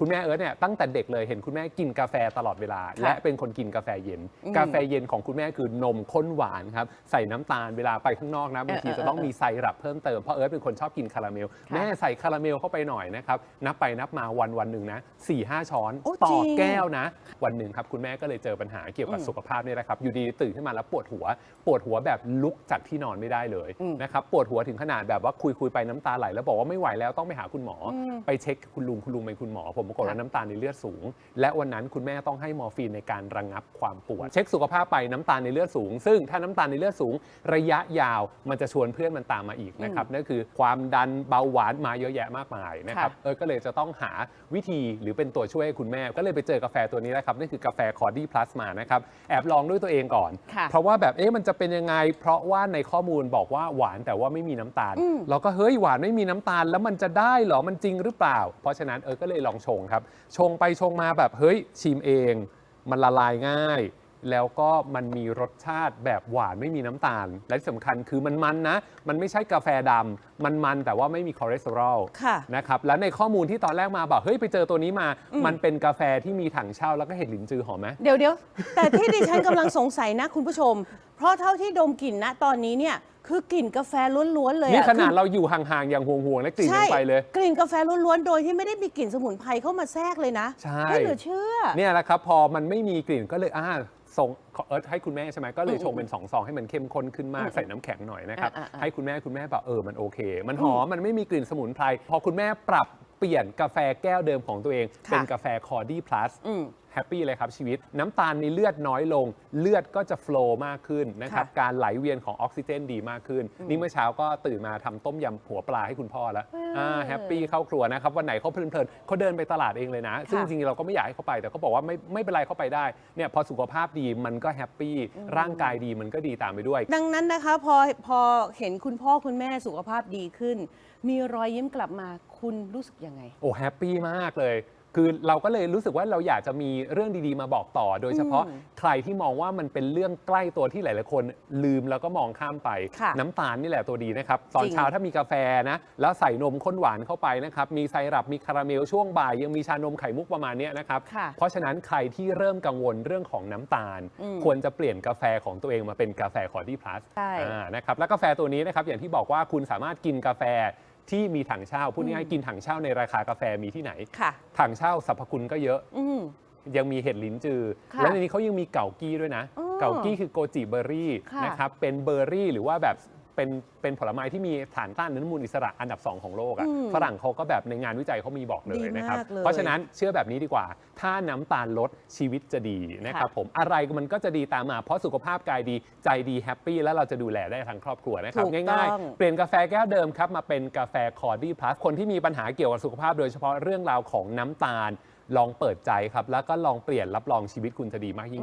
คุณแม่เอิร์ธเนี่ยตั้งแต่เด็กเลยเห็นคุณแม่กินกาแฟตลอดเวลา ค่ะและเป็นคนกินกาแฟเย็น อืมกาแฟเย็นของคุณแม่คือนมข้นหวานครับใส่น้ำตาลเวลาไปข้างนอกนะบางทีเออเออจะต้องมีไซรัปเพิ่มเติมเพราะเอิร์ธเป็นคนชอบกินคาราเมลค่ะแม่ใส่คาราเมลเข้าไปหน่อยนะครับนับไปนับมาวันวันหนึ่งนะสี่ห้าช้อนโอ้ต่อจริง แก้วนะ วันหนึ่งครับคุณแม่ก็เลยเจอปัญหาเกี่ยวกับอืม สุขภาพเนี่ยแหละครับอยู่ดีๆตื่นขึ้นมาแล้วปวดหัว ปวดหัวแบบลุกจากที่นอนไม่ได้เลยอืม นะครับปวดหัวถึงขนาดแบบว่าคุยคุยๆไปน้ำตาไหลแล้วบอกว่าไม่ไหวแล้วต้องไปหาคุณหมออมไปเช็คคุณลุงคุณลุงเป็นคุณหมอผมปรากฏว่าค่ะน้ำตาลในเลือดสูง และวันนั้นคุณแม่ต้องให้มอร์ฟีนในการระงงับความปวด เช็คสุขภาพไปน้ำตาลในเลือดสูง ซึ่งถ้าน้ำตาลในเลือดสูง ระยะยาวมันจะชวนเพื่อนมันตามมาอีกนะครับนั่นคือความดันเบาหวานมาเยอะแยะมากมายนะครับค่ะเออก็เลยจะต้องหาวิธีหรือเป็นตัวช่วยให้คุณแม่ ก็เลยไปเจอกาแฟตัวนี้นะครับนั่นคือกาแฟคอร์ดี้พลัสมานะครับแอบลองด้วยตัวเองก่อนค่ะเพราะว่าแบบเอ๊ะมันจะเป็นยังไง เพราะว่าในข้อมูลบอกว่าหวานแต่ว่าไม่มีน้ำตาลอืมเราก็เฮ้ยหวานไม่มีน้ำตาล แล้วมันจะได้เหรอมันจริงหรือเปล่า เพราะฉะนั้นเออก็เลยลองชงครับ ชงไปชงมาแบบเฮ้ยชิมเอง มันละลายง่าย แล้วก็มันมีรสชาติแบบหวานไม่มีน้ำตาล และที่สำคัญคือมันมันนะ มันไม่ใช่กาแฟดำมันมันแต่ว่าไม่มีคอเลสเตอรอลค่ะนะครับ และในข้อมูลที่ตอนแรกมาบอกเฮ้ยไปเจอตัวนี้มา อืม มันเป็นกาแฟที่มีถังเช่าแล้วก็เห็ดหลินจือหอมไหม เดี๋ยวเดี๋ยวแต่ที่ดิฉันกำลังสงสัยนะคุณผู้ชม เพราะเท่าที่ดมกลิ่นนะตอนนี้เนี่ยคือกลิ่นกาแฟล้วนๆเลยอะนี่ขนาดคือเราอยู่ห่างๆ อย่างห่วงๆและกลิ่นใช่ยังไปเลย กลิ่นกาแฟล้วนๆโดยที่ไม่ได้มีกลิ่นสมุนไพรเข้ามาแทรกเลยนะใช่ ไม่เหลือเชื่อ เนี่ยแหละครับ พอมันไม่มีกลิ่นก็เลยอ่าส่งเออให้คุณแม่ใช่ไหมก็เลยอืมชงเป็นสองซองให้มันเข้มข้นขึ้นมากอืมใส่น้ำแข็งหน่อยนะครับ อ่าอ่าอ่าให้คุณแม่คุณแม่แบบเออมันโอเค มันหอมมันไม่มีกลิ่นสมุนไพรพอคุณแม่ปรับเปลี่ยนกาแฟแก้วเดิมของตัวเอง ค่ะ เป็นกาแฟคอร์ดี้พลัส อืมแฮปปี้เลยครับชีวิต น้ำตาลในเลือดน้อยลง เลือดก็จะฟล o w มากขึ้นนะครับค่ะ การไหลเวียนของออกซิเจนดีมากขึ้น นี่เมื่อเช้าก็ตื่นมาทำต้มยำหัวปลาให้คุณพ่อแล้วเอออ่่าแฮปปี้เข้าครัวนะครับวันไหนเขาเพลินๆเขาเดินไปตลาดเองเลยนะ ซึ่งจริงๆเราก็ไม่อยากให้เขาไปแต่เขาบอกว่าไม่ไม่เป็นไรเขาไปได้เนี่ยพอสุขภาพดีมันก็แฮปปี้ร่างกายดีมันก็ดีตามไปด้วย ดังนั้นนะคะพอพอเห็นคุณพ่อคุณแม่สุขภาพดีขึ้น มีรอยยิ้มกลับมาคุณรู้สึกยังไง โอ้แฮปปี้มากเลย คือเราก็เลยรู้สึกว่าเราอยากจะมีเรื่องดีๆ มาบอกต่อ โดยเฉพาะอืมใครที่มองว่ามันเป็นเรื่องใกล้ตัวที่หลายๆคนลืมแล้วก็มองข้ามไป ค่ะน้ำตาลนี่แหละตัวดีนะครับ ตอนจริง เช้าถ้ามีกาแฟนะ แล้วใส่นมข้นหวานเข้าไปนะครับ มีไซรัปมีคาราเมลช่วงบ่ายยังมีชานมไข่มุกประมาณเนี้ยนะครับ ค่ะ เพราะฉะนั้นใครที่เริ่มกังวลเรื่องของน้ำตาล อืมควรจะเปลี่ยนกาแฟของตัวเองมาเป็นกาแฟคอร์ดี้พลัสใช่อ่านะครับแล้วกาแฟตัวนี้นะครับอย่างที่บอกว่าคุณสามารถกินกาแฟ ที่มีถังเช่าพูดง่ายๆกินถังเช่าในราคากาแฟมีที่ไหน ค่ะถังเช่าสรรพคุณก็เยอะ อืม ยังมีเห็ดลิ้นจือ ค่ะแล้วในนี้เขายังมีเก่ากี้ด้วยนะ อ๋อเก่ากี้คือโกจิเบอร์รี่ค่ะนะครับเป็นเบอร์รี่หรือว่าแบบ เป็นเป็นผลไม้ที่มีฐานต้านอนุมูลอิสระอันดับ 2 ของโลกอะอืมฝรั่งเขาก็แบบในงานวิจัยเขามีบอกเลยดีมากนะครับเลยเพราะฉะนั้นเชื่อแบบนี้ดีกว่า ถ้าน้ำตาลลดชีวิตจะดีนะครับค่ะ ผมอะไรมันก็จะดีตามมา เพราะสุขภาพกายดีใจดีแฮปปี้แล้วเราจะดูแลได้ทั้งครอบครัวนะครับถูกง่ายต้อง ๆ เปลี่ยนกาแฟแก้วเดิมครับ มาเป็นกาแฟคอร์ดี้พลัสคนที่มีปัญหาเกี่ยวกับสุขภาพโดยเฉพาะเรื่องราวของน้ำตาล ลองเปิดใจครับ แล้วก็ลองเปลี่ยนรับรองชีวิตคุณจะดีมากยิ่งขึ้น